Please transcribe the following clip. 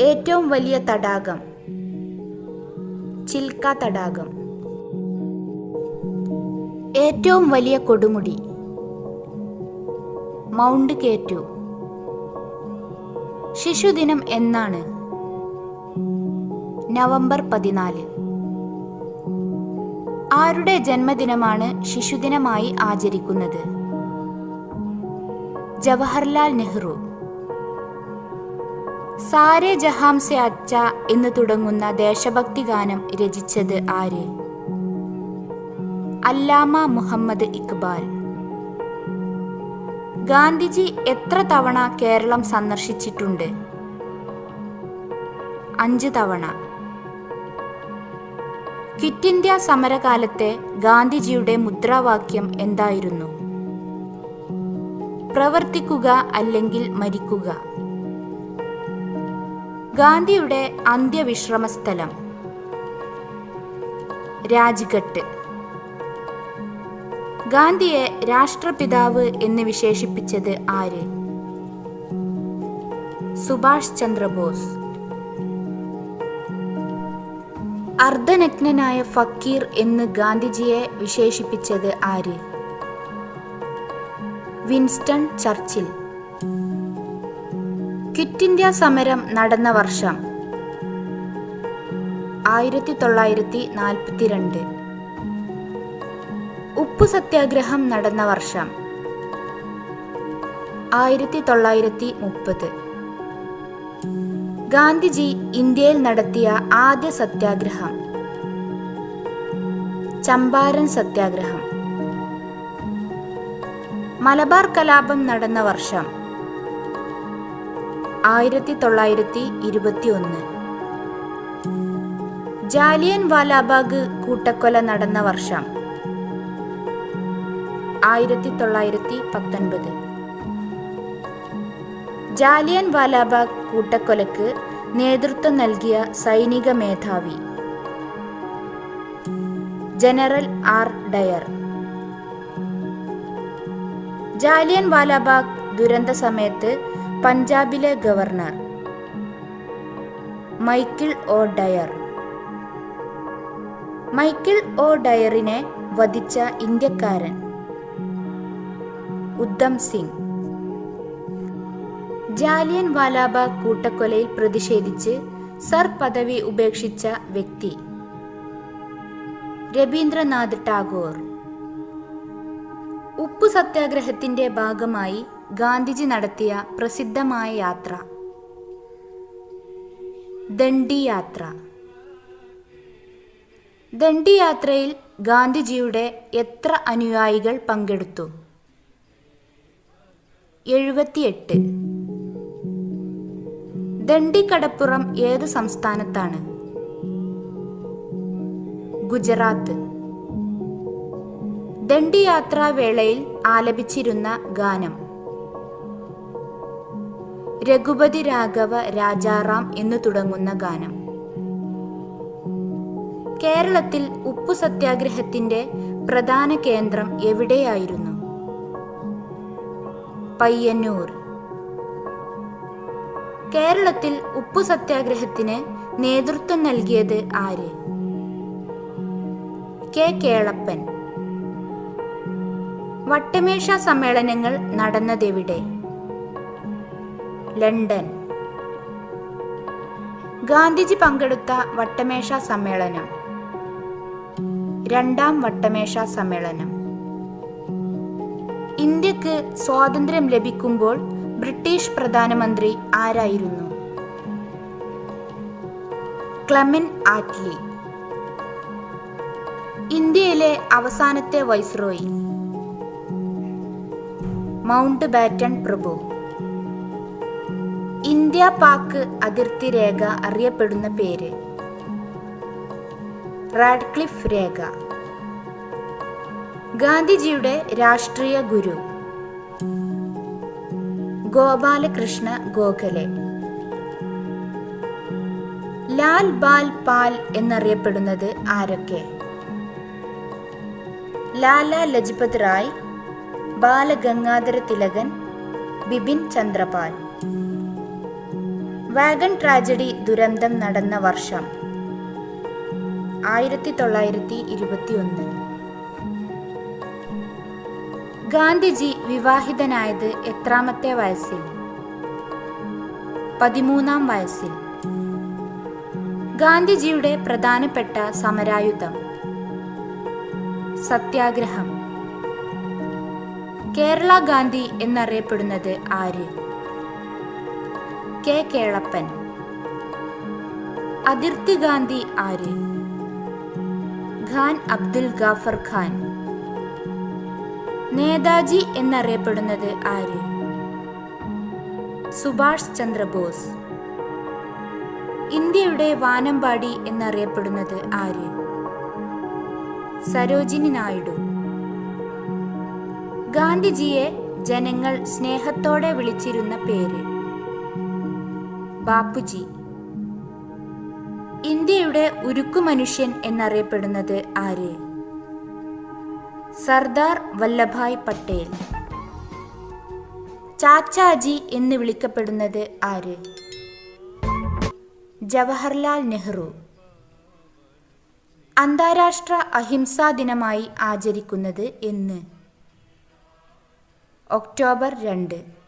ഏറ്റവും വലിയ തടാകം. ചിൽക്ക തടാകം. ഏറ്റവും വലിയ കൊടുമുടി. മൗണ്ട് കേറ്റു. ശിശുദിനം എന്നാണ്. നവംബർ പതിനാല്. ആരുടെ ജന്മദിനമാണ് ശിശുദിനമായി ആചരിക്കുന്നത്? ജവഹർലാൽ നെഹ്റു. സാരെ ജഹാം സെ അച്ച എന്ന് തുടങ്ങുന്ന ദേശഭക്തി ഗാനം രചിച്ചത് ആര്? അല്ലാമ മുഹമ്മദ് ഇക്ബാൽ. ഗാന്ധിജി എത്ര തവണ കേരളം സന്ദർശിച്ചിട്ടുണ്ട്? അഞ്ച് തവണ. ക്വിറ്റ് ഇന്ത്യ സമരകാലത്തെ ഗാന്ധിജിയുടെ മുദ്രാവാക്യം എന്തായിരുന്നു? പ്രവർത്തിക്കുക അല്ലെങ്കിൽ മരിക്കുക. ഗാന്ധിയുടെ അന്ത്യവിശ്രമ സ്ഥലം രാജ്ഘട്ട്. ഗാന്ധിയെ രാഷ്ട്രപിതാവ് എന്ന് വിശേഷിപ്പിച്ചത് ആര്? സുഭാഷ് ചന്ദ്രബോസ്. അർദ്ധനഗ്നനായ ഫക്കീർ എന്ന് ഗാന്ധിജിയെ വിശേഷിപ്പിച്ചത് ആര്? Winston Churchill. ക്വിറ്റ് ഇന്ത്യ സമരം നടന്ന വർഷം ആയിരത്തി തൊള്ളായിരത്തി നാൽപ്പത്തിരണ്ട് ഉപ്പു സത്യാഗ്രഹം നടന്ന വർഷം ആയിരത്തി തൊള്ളായിരത്തി മുപ്പത് ഗാന്ധിജി ഇന്ത്യയിൽ നടത്തിയ ആദ്യ സത്യാഗ്രഹം ചമ്പാരൻ സത്യാഗ്രഹം. മലബാർ കലാപം നടന്ന വർഷം ആയിരത്തി തൊള്ളായിരത്തി ഇരുപത്തി ഒന്ന് ജാലിയൻ വാലാബാഗ് കൂട്ടക്കൊല നടന്ന വർഷം ആയിരത്തി തൊള്ളായിരത്തി പത്തൊൻപത് ജാലിയൻ വാലാബാഗ് കൂട്ടക്കൊലക്ക് നേതൃത്വം നൽകിയ സൈനിക മേധാവി General R Dyer. Jallian Walabagh ദുരന്ത സമയത്ത് പഞ്ചാബിലെ governor Michael O Dyer. Michael O ഡയറിനെ വധിച്ച ഇന്ത്യക്കാരൻ ഉദ്ധം സിംഗ്. ജാലിയൻ വാലാബാഗ് കൂട്ടക്കൊലയിൽ പ്രതിഷേധിച്ച് സർ പദവി ഉപേക്ഷിച്ച വ്യക്തി രവീന്ദ്രനാഥ് ടാഗോർ. ഉപ്പു സത്യാഗ്രഹത്തിന്റെ ഭാഗമായി ഗാന്ധിജി നടത്തിയ പ്രസിദ്ധമായ യാത്ര. ദണ്ഡി യാത്ര ദണ്ഡി യാത്രയിൽ ഗാന്ധിജിയുടെ എത്ര അനുയായികൾ പങ്കെടുത്തു? എഴുപത്തിയെട്ട്. ദണ്ഡിക്കടപ്പുറം ഏത് സംസ്ഥാനത്താണ്? ഗുജറാത്ത്. ദണ്ഡി യാത്രാവേളയിൽ ആലപിച്ചിരുന്ന ഗാനം. രഘുപതി രാഘവ രാജാറാം എന്നു തുടങ്ങുന്ന ഗാനം. കേരളത്തിൽ ഉപ്പു സത്യാഗ്രഹത്തിന്റെ പ്രധാന കേന്ദ്രം എവിടെയായിരുന്നു? പയ്യന്നൂർ. കേരളത്തിൽ ഉപ്പു സത്യാഗ്രഹത്തിന് നേതൃത്വം നൽകിയത് ആര്? കെ കേളപ്പൻ. വട്ടമേശ സമ്മേളനങ്ങൾ നടന്നതെവിടെ? ലണ്ടൻ. ഗാന്ധിജി പങ്കെടുത്ത വട്ടമേശ സമ്മേളനം. രണ്ടാം വട്ടമേശ സമ്മേളനം. ഇന്ത്യയ്ക്ക് സ്വാതന്ത്ര്യം ലഭിക്കുമ്പോൾ ബ്രിട്ടീഷ് പ്രധാനമന്ത്രി ആരായിരുന്നു? Clement Attlee. ഇന്ത്യയിലെ അവസാനത്തെ വൈസ്രോയി മൗണ്ട് ബാറ്റൺ പ്രഭു. ഇന്ത്യ പാക് അതിർത്തി രേഖ അറിയപ്പെടുന്ന പേര്. റാഡ്ക്ലിഫ് രേഖ. ഗാന്ധിജിയുടെ രാഷ്ട്രീയ ഗുരു. ഗോപാലകൃഷ്ണ ഗോഖലെ. ലാൽ ബാൽ പാൽ എന്നറിയപ്പെടുന്നത് ആരൊക്കെ? ലാല ലജ്പത് റായ് ബാലഗംഗാധര തിലകൻ ബിപിൻ ചന്ദ്രപാൽ. വാഗൺ ട്രാജഡി ദുരന്തം നടന്ന വർഷം ആയിരത്തി തൊള്ളായിരത്തി ഇരുപത്തിയൊന്ന് ഗാന്ധിജി വിവാഹിതനായത് എത്രാമത്തെ വയസ്സിൽ? പതിമൂന്നാം വയസ്സിൽ. ഗാന്ധിജിയുടെ പ്രധാനപ്പെട്ട സമരായുധം. സത്യാഗ്രഹം. കേരള ഗാന്ധി എന്നറിയപ്പെടുന്നത് ആര്? കെ കേളപ്പൻ. അതിർത്തി ഗാന്ധി ആര്? ഖാൻ അബ്ദുൽ ഗാഫർ ഖാൻ. നേതാജി എന്നറിയപ്പെടുന്നത് ആര്? സുഭാഷ് ചന്ദ്രബോസ്. ഇന്ത്യയുടെ വാനമ്പാടി എന്നറിയപ്പെടുന്നത് ആര്? സരോജിനി നായിഡു. ഗാന്ധിജിയെ ജനങ്ങൾ സ്നേഹത്തോടെ വിളിച്ചിരുന്ന പേര്. ബാപ്പുജി. ഇന്ത്യയുടെ ഉരുക്കു മനുഷ്യൻ എന്നറിയപ്പെടുന്നത് ആര്? സർദാർ വല്ലഭായ് പട്ടേൽ. ചാച്ചാജി എന്ന് വിളിക്കപ്പെടുന്നത് ആര്? ജവഹർലാൽ നെഹ്റു. അന്താരാഷ്ട്ര അഹിംസാ ദിനമായി ആചരിക്കുന്നത് എന്ന്. ഒക്ടോബർ രണ്ട്.